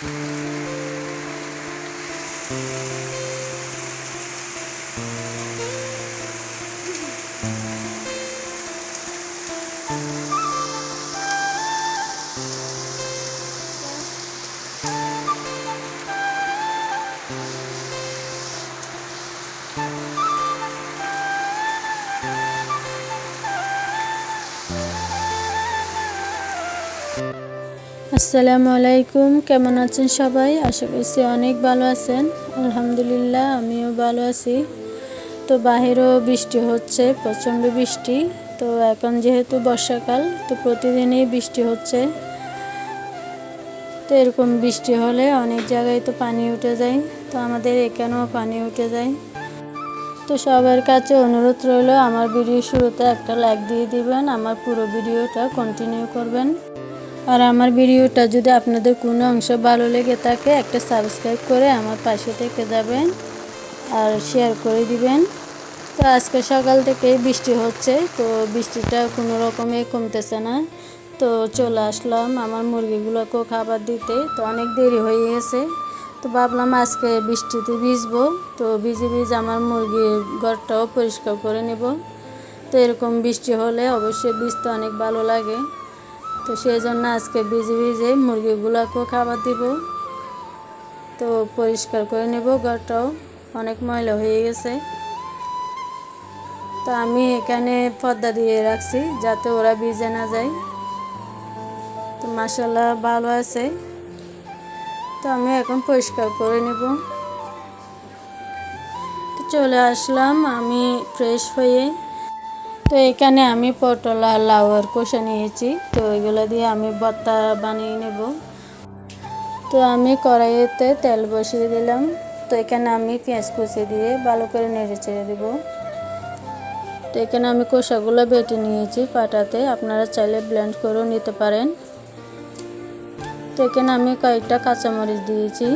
Thank you. আসসালামু আলাইকুম, কেমন আছেন সবাই? আশা করছি অনেক ভালো আছেন। আলহামদুলিল্লাহ, আমিও ভালো আছি। তো বাহিরেও বৃষ্টি হচ্ছে, প্রচণ্ড বৃষ্টি। তো এখন যেহেতু বর্ষাকাল, তো প্রতিদিনই বৃষ্টি হচ্ছে। তো এরকম বৃষ্টি হলে অনেক জায়গায় তো পানি উঠে যায়। তো আমাদের এখানেও পানি উঠে যায়। তো সবার কাছে অনুরোধ রইল, আমার ভিডিও শুরুতে একটা লাইক দিয়ে দিবেন, আমার পুরো ভিডিওটা কন্টিনিউ করবেন। আর আমার ভিডিওটা যদি আপনাদের কোনো অংশ ভালো লেগে থাকে, একটা সাবস্ক্রাইব করে আমার পাশে থেকে যাবেন আর শেয়ার করে দিবেন। তো আজকে সকাল থেকেই বৃষ্টি হচ্ছে, তো বৃষ্টিটা কোনো রকমে কমতেছে না। তো চলে আসলাম আমার মুরগিগুলোকেও খাবার দিতে, তো অনেক দেরি হয়ে গেছে। তো ভাবলাম আজকে বৃষ্টিতে ভিজবো, তো ভিজে ভিজে আমার মুরগির ঘরটাও পরিষ্কার করে নেব। তো এরকম বৃষ্টি হলে অবশ্যই ভিজতে অনেক ভালো লাগে। তো সেই জন্য আজকে ভিজে ভিজে মুরগিগুলোকেও খাবার দিব। তো পরিষ্কার করে নেব, ঘরটাও অনেক ময়লা হয়ে গেছে। তো আমি এখানে পর্দা দিয়ে রাখছি যাতে ওরা ভিজে না যায়। তো মাসাল্লাহ ভালো আছে। তো আমি এখন পরিষ্কার করে নেব। তো চলে আসলাম আমি ফ্রেশ হয়ে। তো এখানে আমি পটল আর লাউয়ের কষা নিয়েছি। তো এগুলো দিয়ে আমি ভর্তা বানিয়ে নেব। তো আমি কড়াইতে তেল বসিয়ে দিলাম। তো এখানে আমি পেঁয়াজ কুচি দিয়ে ভালো করে নেড়ে ছেড়ে দেবো। তো এখানে আমি কষাগুলো বেটে নিয়েছি পাটাতে। আপনারা চাইলে ব্লেন্ড করেও নিতে পারেন। তো এখানে আমি কয়েকটা কাঁচামরিচ দিয়েছি।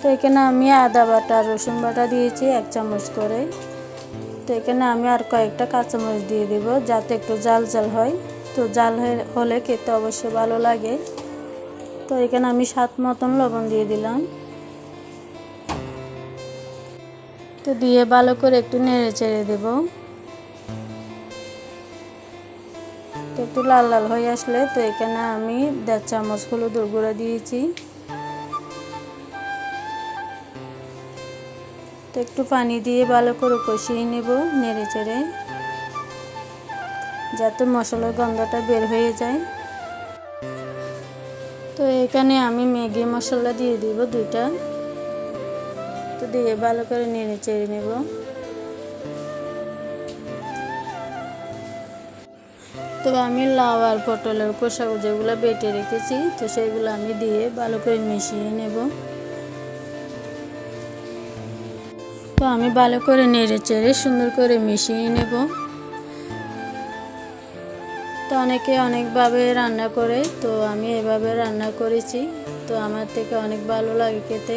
তো এখানে আমি আদা বাটা, রসুন বাটা দিয়েছি এক চামচ করে। তো এখানে আমি আর কয়েকটা কাঁচামরিচ দিয়ে দিব, যাতে একটু জাল জাল হয়। তো জাল হলে খেতে অবশ্যই ভালো লাগে। তো এখানে আমি সাত মতন লবণ দিয়ে দিলাম। তো দিয়ে ভালো করে একটু নেড়ে চেড়ে দেব। তো একটু লাল লাল হয়ে আসলে তো এখানে আমি দেড় চামচ হলুদের গুঁড়া দিয়েছি। তো একটু পানি দিয়ে ভালো করে কষিয়ে নেব, নেড়ে চেড়ে, যাতে মশলার গন্ধটা বের হয়ে যায়। তো এখানে আমি ম্যাগি মশলা দিয়ে দিব দুইটা। তো দিয়ে ভালো করে নেড়ে চেড়ে নেব। তো আমি লাউ আর পটলের কোষা যেগুলো বেটে রেখেছি, তো সেইগুলো আমি দিয়ে ভালো করে মিশিয়ে নেব। তো আমি ভালো করে নেড়ে চেড়ে সুন্দর করে মিশিয়ে নেব। তো অনেকে অনেকভাবে রান্না করে, তো আমি এভাবে রান্না করেছি। তো আমার থেকে অনেক ভালো লাগে খেতে।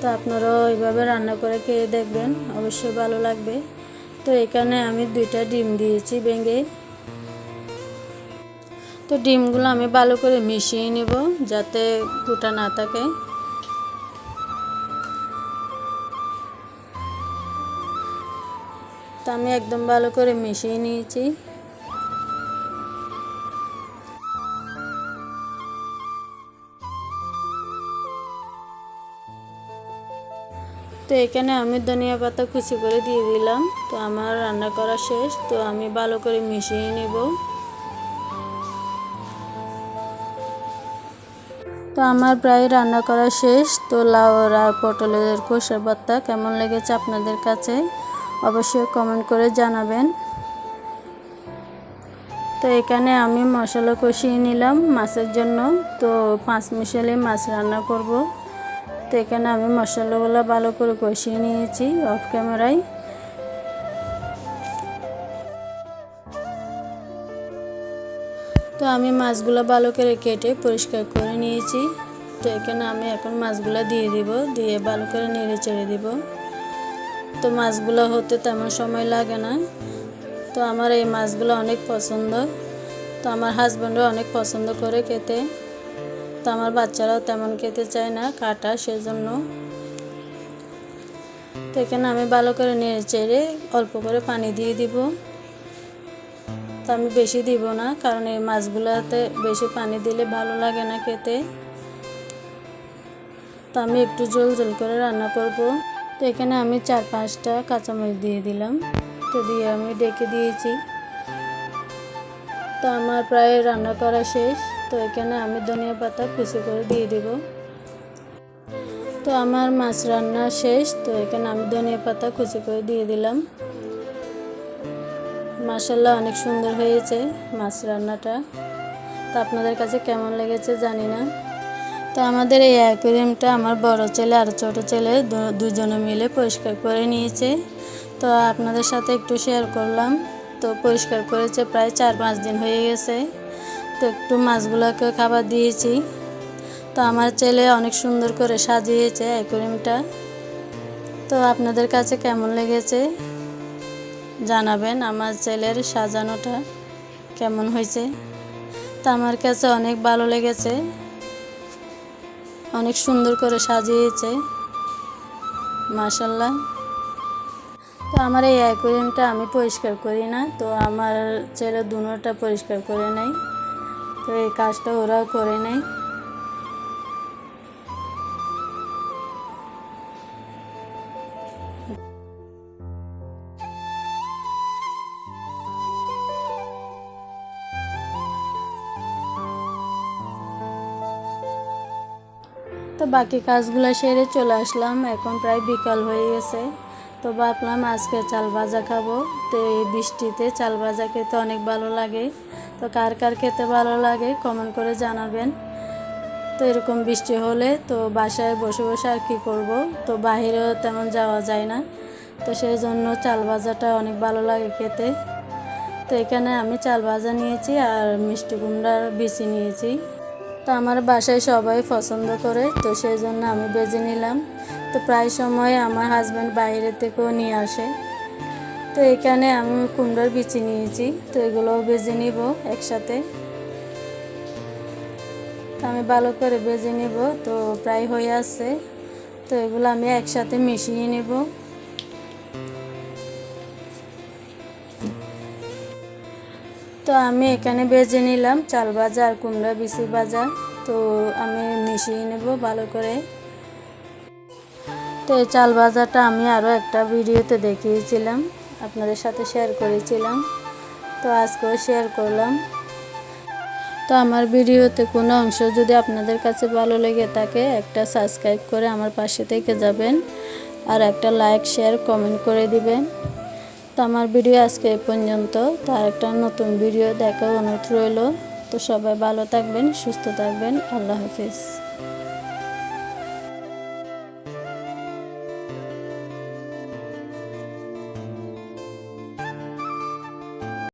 তো আপনারাও এইভাবে রান্না করে খেয়ে দেখবেন, অবশ্যই ভালো লাগবে। তো এখানে আমি দুইটা ডিম দিয়েছি ভেঙে। তো ডিমগুলো আমি ভালো করে মিশিয়ে নেব, যাতে গোটা না থাকে। তো আমি একদম ভালো করে মিশিয়ে নিয়েছি। তো এখানে আমি ধনিয়া পাতা কুচি করে দিয়ে দিলাম। তো আমার রান্না করা শেষ, তো আমি ভালো করে মিশিয়ে নেব। তো আমার প্রায় রান্না করা শেষ। তো লাউ আর পটলের কষা ভর্তা কেমন লেগেছে আপনাদের কাছে? অবশ্যই কমেন্ট করে জানাবেন। তো এখানে আমি মশলা কষিয়ে নিলাম মাছের জন্য। তো পাঁচ মিশালে মাছ রান্না করব। তো এখানে আমি মশলাগুলো ভালো করে কষিয়ে নিয়েছি অফ ক্যামেরায় তো আমি মাছগুলো ভালো করে কেটে পরিষ্কার করে নিয়েছি। তো এখানে আমি এখন মাছগুলো দিয়ে দিব, দিয়ে ভালো করে নেড়ে চেড়ে দিব। তো মাছগুলো হতে তেমন সময় লাগে না। তো আমার এই মাছগুলো অনেক পছন্দ। তো আমার হাজব্যান্ডও অনেক পছন্দ করে খেতে। তো আমার বাচ্চারাও তেমন খেতে চায় না কাটা সেজন্য। তো এখানে আমি ভালো করে নেড়ে চেড়ে অল্প করে পানি দিয়ে দিব। তো আমি বেশি দিব না কারণ এই মাছগুলোতে বেশি পানি দিলে ভালো লাগে না খেতে। তো আমি একটু জল জল করে রান্না করব। তো এখানে আমি চার পাঁচটা কাঁচামরিচ দিয়ে দিলাম। তো দিয়ে আমি ডেকে দিয়েছি। তো আমার প্রায় রান্না করা শেষ। তো এখানে আমি ধনিয়া পাতা কুচি করে দিয়ে দিব। তো আমার মাছ রান্না শেষ। তো এখানে আমি ধনিয়া পাতা কুচি করে দিয়ে দিলাম। মাসাল্লাহ অনেক সুন্দর হয়েছে মাছ রান্নাটা। তো আপনাদের কাছে কেমন লেগেছে জানি না। তো আমাদের এই অ্যাকোরিয়ামটা আমার বড় ছেলে আর ছোট ছেলে দুজনে মিলে পরিষ্কার করে নিয়েছে। তো আপনাদের সাথে একটু শেয়ার করলাম। তো পরিষ্কার করেছে প্রায় চার পাঁচ দিন হয়ে গেছে। তো একটু মাছগুলোকে খাবার দিয়েছি। তো আমার ছেলে অনেক সুন্দর করে সাজিয়েছে অ্যাকোরিয়ামটা। তো আপনাদের কাছে কেমন লেগেছে? জানাবেন আমার ছেলের সাজানোটা কেমন হয়েছে। তো আমার কাছে অনেক ভালো লেগেছে। অনেক সুন্দর করে সাজিয়েছে। মাসাল্লাহ তো আমার এই অ্যাকোরিয়ামটা আমি পরিষ্কার করি না, তো আমার ছেলে দুনোটা পরিষ্কার করে নেয়। তো এই কাজটা ওরা করে নেয়। তো বাকি কাজগুলো সেরে চলে আসলাম। এখন প্রায় বিকাল হয়ে গেছে। তো ভাবলাম আজকে চাল ভাজা খাব। তো এই বৃষ্টিতে চাল ভাজা খেতে অনেক ভালো লাগে। তো কার কার খেতে ভালো লাগে কমেন্ট করে জানাবেন। তো এরকম বৃষ্টি হলে তো বাসায় বসে বসে আর কী করব? তো বাহিরেও তেমন যাওয়া যায় না। তো সেই জন্য চাল ভাজাটা অনেক ভালো লাগে খেতে। তো এখানে আমি চাল ভাজা নিয়েছি আর মিষ্টি কুমড়ার বিচি নিয়েছি। তো আমার বাসায় সবাই পছন্দ করে, তো সেই জন্য আমি বেজে নিলাম। তো প্রায় সময় আমার হাজব্যান্ড বাইরে থেকেও নিয়ে আসে। তো এখানে আমি কুমড়োর বিচি নিয়েছি, তো এগুলোও বেজে নিব একসাথে। আমি ভালো করে বেজে নিব, তো প্রায় হয়ে আসছে তো এগুলো আমি একসাথে মিশিয়ে নিব। তো আমি এখানে বেজে নিলাম চাল ভাজা আর কুমড়া বিচি ভাজা। তো আমি মিশিয়ে নেব ভালো করে। তো এই চাল ভাজাটা আমি আরও একটা ভিডিওতে দেখিয়েছিলাম, আপনাদের সাথে শেয়ার করেছিলাম। তো আজকেও শেয়ার করলাম। তো আমার ভিডিওতে কোনো অংশ যদি আপনাদের কাছে ভালো লেগে থাকে, একটা সাবস্ক্রাইব করে আমার পাশে থেকে যাবেন। আর একটা লাইক শেয়ার কমেন্ট করে দিবেন। তো আমার ভিডিও আজকে এ পর্যন্ত। তার একটা নতুন ভিডিও দেখা অনুরোধ রইল। তো সবাই ভালো থাকবেন, সুস্থ থাকবেন। আল্লাহ হাফিজ।